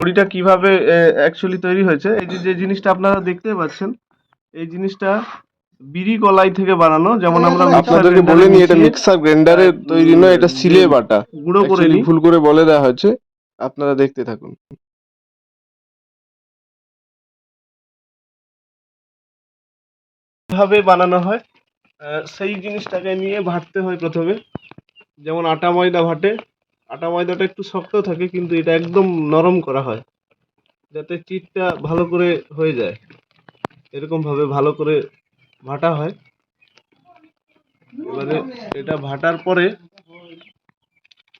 বড়িটা কীভাবে অ্যাকচুয়ালি তৈরি হয়েছে এই যে যে জিনিসটা আপনারা দেখতে পাচ্ছেন এই জিনিসটা বিড়ি কলাই থেকে বানানো যেমন আমরা mixer আপনাদেরকে বলে নি এটা মিক্সার গ্রাইন্ডারে তৈরি নয় এটা সিলে বাটা। গুঁড়ো করে নিই। ভুল করে বলে দেওয়া হয়েছে আপনারা দেখতে থাকুন। কীভাবে বানানো হয় সেই জিনিসটাকে নিয়ে ভাটতে হয় প্রথমে যেমন আটা ময়দা ভাটে আটা ময়দাটা একটু শক্ত থাকে, কিন্তু এটা একদম নরম করা হয়। যাতে চিটটা ভালো করে হয়ে যায়। এরকম ভাবে ভালো করে ভাটা হয়। এবারে এটা ভাটার পরে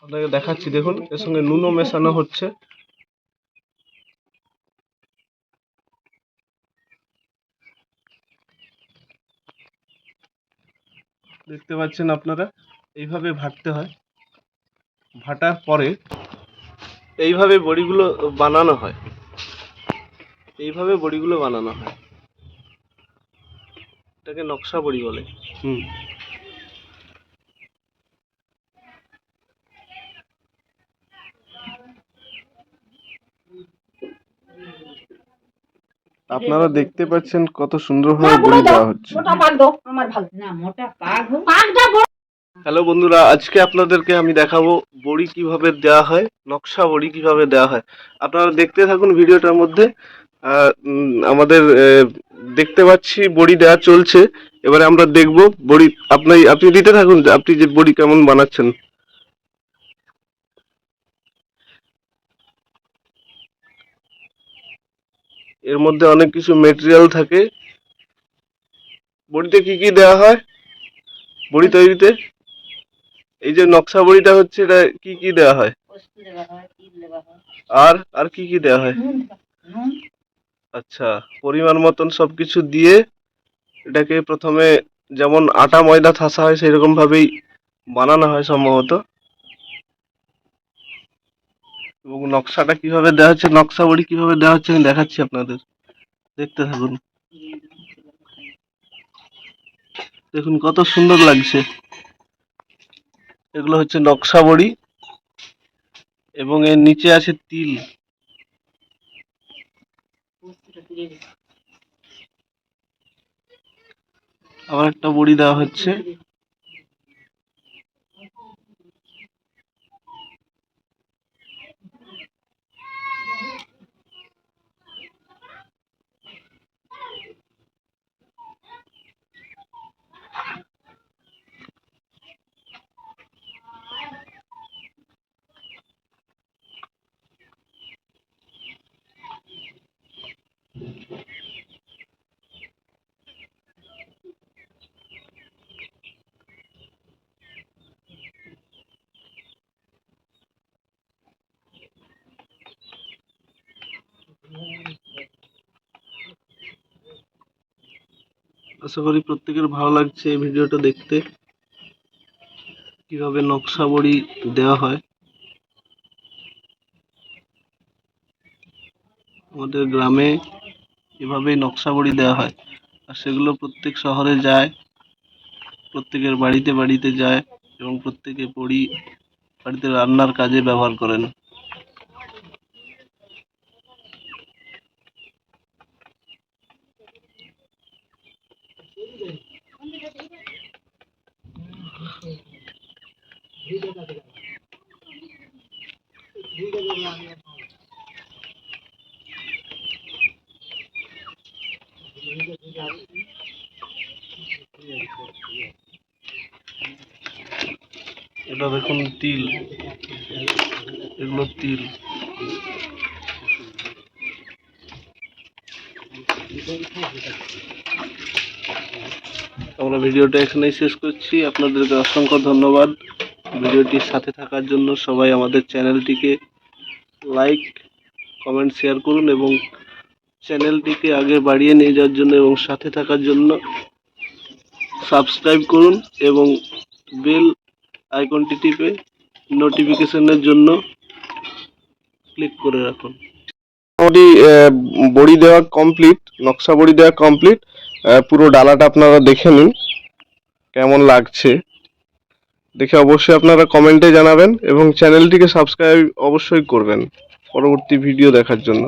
আপনাকে দেখাচ্ছি, দেখুন, এর সঙ্গে নুনও মেশানো হচ্ছে। দেখতে পাচ্ছেন আপনারা, এইভাবে ভাটতে হয়। ভাটার পরে এইভাবে বড়িগুলো বানানো হয়। এইভাবে বড়িগুলো বানানো হয়। এটাকে নকশা বড়ি বলে। হুম। আপনারা দেখতে পাচ্ছেন কত সুন্দরভাবে বড়ি দেওয়া হচ্ছে। মোটা পাক দাও। আমার ভালো। না মোটা পাক পাকটা হ্যালো বন্ধুরা, আজকে আপনাদেরকে আমি দেখাবো বড়ি কীভাবে দেওয়া হয়, নকশা বড়ি কীভাবে দেওয়া হয়। আপনারা দেখতে থাকুন ভিডিওটার মধ্যে। আমাদের দেখতে পাচ্ছি বড়ি দেওয়া চলছে। এবারে আমরা দেখব বড়ি, আপনি আপনি দিতে থাকুন, আপনি যে বড়ি কেমন বানাচ্ছেন। এর মধ্যে অনেক কিছু মেটেরিয়াল থাকে। বড়িতে কি কি দেওয়া হয়? বড়ি তৈরিতে? এই যে নকশা বড়িটা হচ্ছে এটা কি কি দেওয়া হয় আর আর কি কি দেওয়া হয় আচ্ছা পরিমাণ মতন সবকিছু দিয়ে এটাকে প্রথমে যেমন আটা ময়দা থাসা হয় সেই রকম ভাবেই বানানো হয় সম্ভবত। এবং নকশাটা কীভাবে দেওয়া হচ্ছে নকশা বড়ি কীভাবে দেওয়া হচ্ছে আমি দেখাচ্ছি আপনাদের। দেখতে থাকুন। দেখুন কত সুন্দর লাগছে। এগুলো হচ্ছে নকশা বড়ি এবং এর নিচে আছে তিল। আবার একটা বড়ি দেওয়া হচ্ছে আশা করি প্রত্যেকের ভালো লাগছে এই ভিডিওটা দেখতে। কীভাবে নকশা বড়ি দেওয়া হয়। আমাদের গ্রামে এভাবেই নকশা বড়ি দেওয়া হয়। আর সেগুলো প্রত্যেক শহরে যায়, প্রত্যেকের বাড়িতে বাড়িতে যায় এবং প্রত্যেকে বড়ি বাড়িতে রান্নার কাজে ব্যবহার করেন। এটা দেখুন তিল। এগুলো তিল। আমরা ভিডিওটা এখানেই শেষ করছি। আপনাদেরকে অসংখ্য ধন্যবাদ। ভিডিওটির সাথে থাকার জন্য সবাই আমাদের চ্যানেলটিকে লাইক, কমেন্ট, শেয়ার করুন এবং চ্যানেলটিকে আগে বাড়িয়ে নিয়ে যাওয়ার জন্য এবং সাথে থাকার জন্য সাবস্ক্রাইব করুন এবং বেল আইকনটি টিপে নোটিফিকেশনের জন্য ক্লিক করে রাখুন। মোটামুটি বড়ি দেওয়া কমপ্লিট নকশা বড়ি দেওয়া কমপ্লিট পুরো ডালাটা আপনারা দেখে নিন, কেমন লাগছে। দেখে অবশ্যই আপনারা কমেন্টে জানাবেন এবং চ্যানেলটিকে সাবস্ক্রাইব অবশ্যই করবেন, পরবর্তী ভিডিও দেখার জন্য।